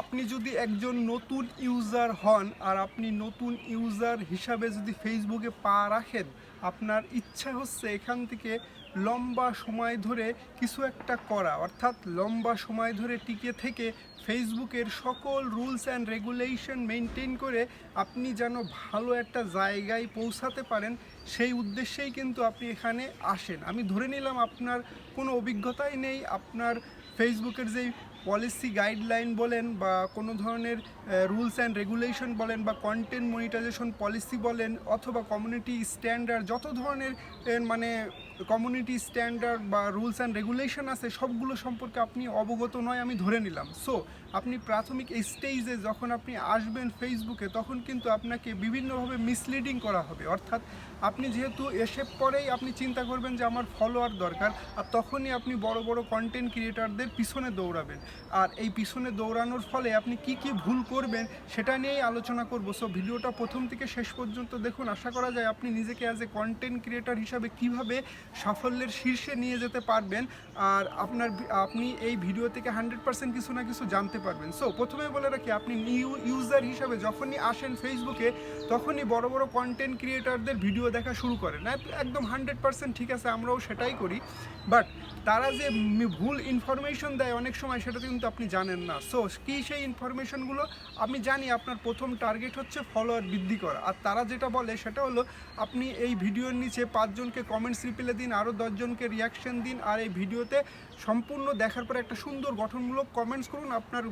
আপনি যদি একজন নতুন ইউজার হন আর আপনি নতুন ইউজার হিসাবে যদি ফেসবুকে পা রাখেন, আপনার ইচ্ছা হচ্ছে এখান থেকে লম্বা সময় ধরে কিছু একটা করা। অর্থাৎ লম্বা সময় ধরে টিকে থেকে ফেসবুকের সকল রুলস অ্যান্ড রেগুলেশন মেনটেন করে আপনি যেন ভালো একটা জায়গায় পৌঁছাতে পারেন, সেই উদ্দেশ্যেই কিন্তু আপনি এখানে আসেন। আমি ধরে নিলাম আপনার কোনো অভিজ্ঞতাই নেই, আপনার ফেসবুকের যেই পলিসি গাইডলাইন বলেন বা কোনো ধরনের রুলস অ্যান্ড রেগুলেশন বলেন বা কন্টেন্ট মনিটাইজেশন পলিসি বলেন অথবা কমিউনিটি স্ট্যান্ডার্ড যত ধরনের মানে কমিউনিটি স্ট্যান্ডার্ড বা রুলস অ্যান্ড রেগুলেশন আছে, সবগুলো সম্পর্কে আপনি অবগত নয়, আমি ধরে নিলাম। সো আপনি প্রাথমিক স্টেজে যখন আপনি আসবেন ফেসবুকে তখন কিন্তু আপনাকে বিভিন্নভাবে মিসলিডিং করা হবে। অর্থাৎ আপনি যেহেতু এসে পরেই আপনি চিন্তা করবেন যে আমার ফলোয়ার দরকার, আর তখনই আপনি বড় বড় কন্টেন্ট ক্রিয়েটারদের পিছনে দৌড়াবেন। আর এই পিছনে দৌড়ানোর ফলে আপনি কি কি ভুল করবেন, সেটা নিয়েই আলোচনা করব। সো ভিডিওটা প্রথম থেকে শেষ পর্যন্ত দেখুন। আশা করা যায় আপনি নিজেকে অ্যাজ এ কন্টেন্ট ক্রিয়েটার হিসাবে কীভাবে সাফল্যের শীর্ষে নিয়ে যেতে পারবেন আর আপনার আপনি এই ভিডিও থেকে হান্ড্রেড পার্সেন্ট কিছু না কিছু জানতে পারবেন। সো প্রথমে বলে রাখি, আপনি নিউ ইউজার হিসাবে যখনই আসেন ফেসবুকে তখনই বড় বড় কন্টেন্ট ক্রিয়েটারদের ভিডিও দেখা শুরু করেন। এক- একদম হান্ড্রেড পার্সেন্ট ঠিক আছে, আমরাও সেটাই করি। বাট তারা যে ভুল ইনফরমেশন দেয়, অনেক সময় সেটা কিন্তু আপনি জানেন না। সো কী সেই ইনফরমেশনগুলো আমি জানি আপনার প্রথম টার্গেট হচ্ছে ফলোয়ার বৃদ্ধি করা। আর তারা যেটা বলে, সেটা হলো, আপনি এই ভিডিওর নিচে পাঁচজনকে কমেন্টস রিপ্লে দিন আরও দশজনকে রিয়াকশন দিন আর এই ভিডিওতে সম্পূর্ণ দেখার পরে একটা সুন্দর গঠনমূলক কমেন্টস করুন, আপনার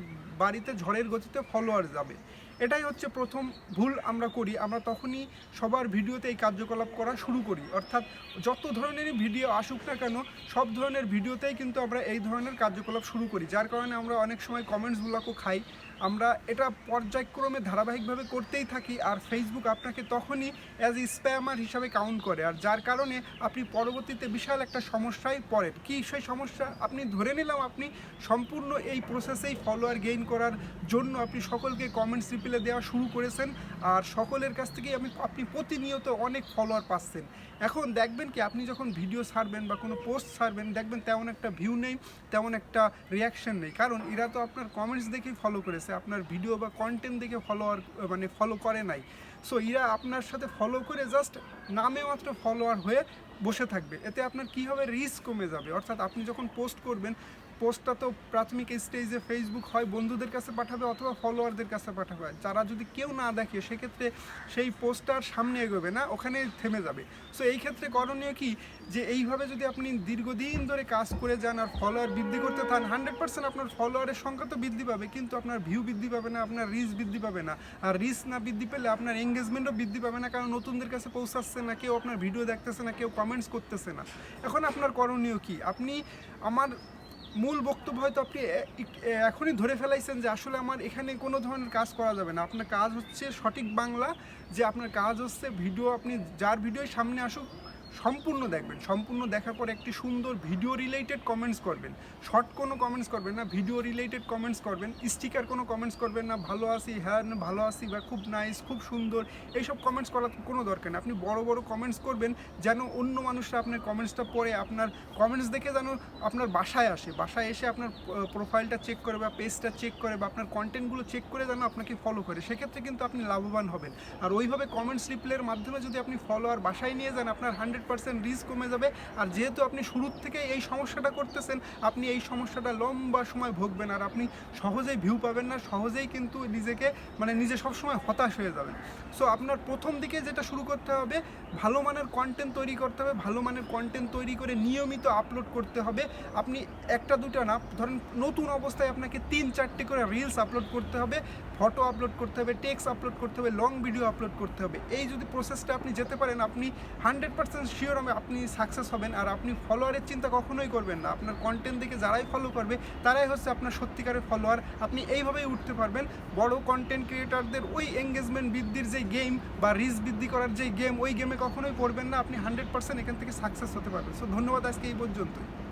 বাড়িতে ঝড়ের গতিতে ফলোয়ার যাবে। এটাই হচ্ছে প্রথম ভুল আমরা করি, আমরা তখনই সবার ভিডিওতে এই কার্যকলাপ করা শুরু করি। অর্থাৎ যত ধরনেরই ভিডিও আসুক না কেন, সব ধরনের ভিডিওতেই কিন্তু আমরা এই ধরনের কার্যকলাপ শুরু করি। যার কারণে আমরা অনেক সময় কমেন্টসগুলোকেও খাই আমরা এটা পর্যায়ক্রমে ধারাবাহিকভাবে করতেই থাকি আর ফেসবুক আপনাকে তখনই অ্যাজ এ স্প্যামার হিসাবে কাউন্ট করে। আর যার কারণে আপনি পরবর্তীতে বিশাল একটা সমস্যায় পড়েন। কি সেই সমস্যা? আপনি ধরে নিলাম আপনি সম্পূর্ণ এই প্রসেসেই ফলোয়ার গেইন করার জন্য আপনি সকলকে কমেন্টস রিপ্লে দেওয়া শুরু করেছেন আর সকলের কাছ থেকেই আমি আপনি প্রতিনিয়ত অনেক ফলোয়ার পাচ্ছেন। এখন দেখবেন কি, আপনি যখন ভিডিও ছাড়বেন বা কোনো পোস্ট ছাড়বেন, দেখবেন তেমন একটা ভিউ নেই, তেমন একটা রিয়াকশন নেই। কারণ এরা তো আপনার কমেন্টস দেখেই ফলো করেছে। আপনার ভিডিও বা কন্টেন্ট দেখে ফলোয়ার মানে ফলো করে নাই। সো এরা আপনার সাথে ফলো করে জাস্ট নামে মাত্র ফলোয়ার হয়ে বসে থাকবে। এতে আপনার কী হবে? রিস্ক কমে যাবে। অর্থাৎ আপনি যখন পোস্ট করবেন পোস্টটা তো প্রাথমিক স্টেজে ফেসবুক হয়, বন্ধুদের কাছে পাঠাবে অথবা ফলোয়ারদের কাছে পাঠাবে। যারা যদি কেউ না দেখে, সেক্ষেত্রে সেই পোস্টটার সামনে এগোবে না, ওখানে থেমে যাবে। সো এই ক্ষেত্রে করণীয় কি? যে এইভাবে যদি আপনি দীর্ঘদিন ধরে কাজ করে যান আর ফলোয়ার বৃদ্ধি করতে থান হান্ড্রেড পার্সেন্ট আপনার ফলোয়ারের সংখ্যা তো বৃদ্ধি পাবে, কিন্তু আপনার ভিউ বৃদ্ধি পাবে না, আপনার রিচ বৃদ্ধি পাবে না। আর রিচ না বৃদ্ধি পেলে আপনার এঙ্গেজমেন্টও বৃদ্ধি পাবে না, কারণ নতুনদের কাছে পৌঁছাচ্ছে না, কেউ আপনার ভিডিও দেখতেছে না, কেউ কমেন্টস করতেছে না। এখন আপনার করণীয় কি? আপনি আমার মূল বক্তব্য হয়তো আপনি এখনই ধরে ফেলাইছেন যে আসলে আমার এখানে কোনো ধরনের কাজ করা যাবে না। আপনার কাজ হচ্ছে সঠিক বাংলা, যে আপনার কাজ হচ্ছে ভিডিও, আপনি যার ভিডিও সামনে আসুক সম্পূর্ণ দেখবেন। সম্পূর্ণ দেখার পর একটি সুন্দর ভিডিও রিলেটেড কমেন্টস করবেন। শর্ট কোনো কমেন্টস করবেন না ভিডিও রিলেটেড কমেন্টস করবেন। স্টিকার কোনো কমেন্টস করবেন না ভালো আছি হ্যাঁ না, ভালো আছি বা খুব নাইস খুব সুন্দর। এইসব কমেন্টস করার কোনো দরকার নেই। আপনি বড় বড় কমেন্টস করবেন যেন অন্য মানুষরা আপনার কমেন্টসটা পড়ে আপনার কমেন্টস দেখে যেন আপনার বাসায় আসে। বাসায় এসে আপনার প্রোফাইলটা চেক করে বা পেজটা চেক করে বা আপনার কন্টেন্টগুলো চেক করে যেন আপনাকে ফলো করে। সেক্ষেত্রে কিন্তু আপনি লাভবান হবেন। আর ওইভাবে কমেন্টস রিপ্লের মাধ্যমে যদি আপনি ফলোয়ার বাসায় নিয়ে যান আপনার হান্ড্রেড পার্সেন্ট রিস্ক কমে যাবে। আর যেহেতু আপনি শুরুর থেকে এই সমস্যাটা করতেছেন, আপনি এই সমস্যাটা লম্বা সময় ভোগবেন আর আপনি সহজেই ভিউ পাবেন না, সহজেই কিন্তু নিজেকে মানে নিজে সবসময় হতাশ হয়ে যাবেন। সো আপনার প্রথম দিকে যেটা শুরু করতে হবে, ভালো মানের কন্টেন্ট তৈরি করতে হবে, ভালো মানের কন্টেন্ট তৈরি করে নিয়মিত আপলোড করতে হবে। আপনি একটা, দুটো না, ধরেন নতুন অবস্থায় আপনাকে তিন, চারটে করে রিলস আপলোড করতে হবে ফটো আপলোড করতে হবে টেক্সট আপলোড করতে হবে লং ভিডিও আপলোড করতে হবে। এই যদি প্রসেসটা আপনি যেতে পারেন, আপনি হান্ড্রেড পার্সেন্ট শিওর আপনি সাকসেস হবেন আর আপনি ফলোয়ারের চিন্তা কখনোই করবেন না। আপনার কন্টেন্ট দেখে যারাই ফলো করবে, তারাই হচ্ছে আপনার সত্যিকারের ফলোয়ার আপনি এইভাবেই উঠতে পারবেন। বড় কন্টেন্ট ক্রিয়েটারদের ওই এঙ্গেজমেন্ট বৃদ্ধির যে গেম বা রিচ বৃদ্ধি করার যে গেম ওই গেমে কখনোই পড়বেন না। আপনি হান্ড্রেড পার্সেন্ট এখান থেকে সাকসেস হতে পারবেন। সো ধন্যবাদ আজকে এই পর্যন্তই।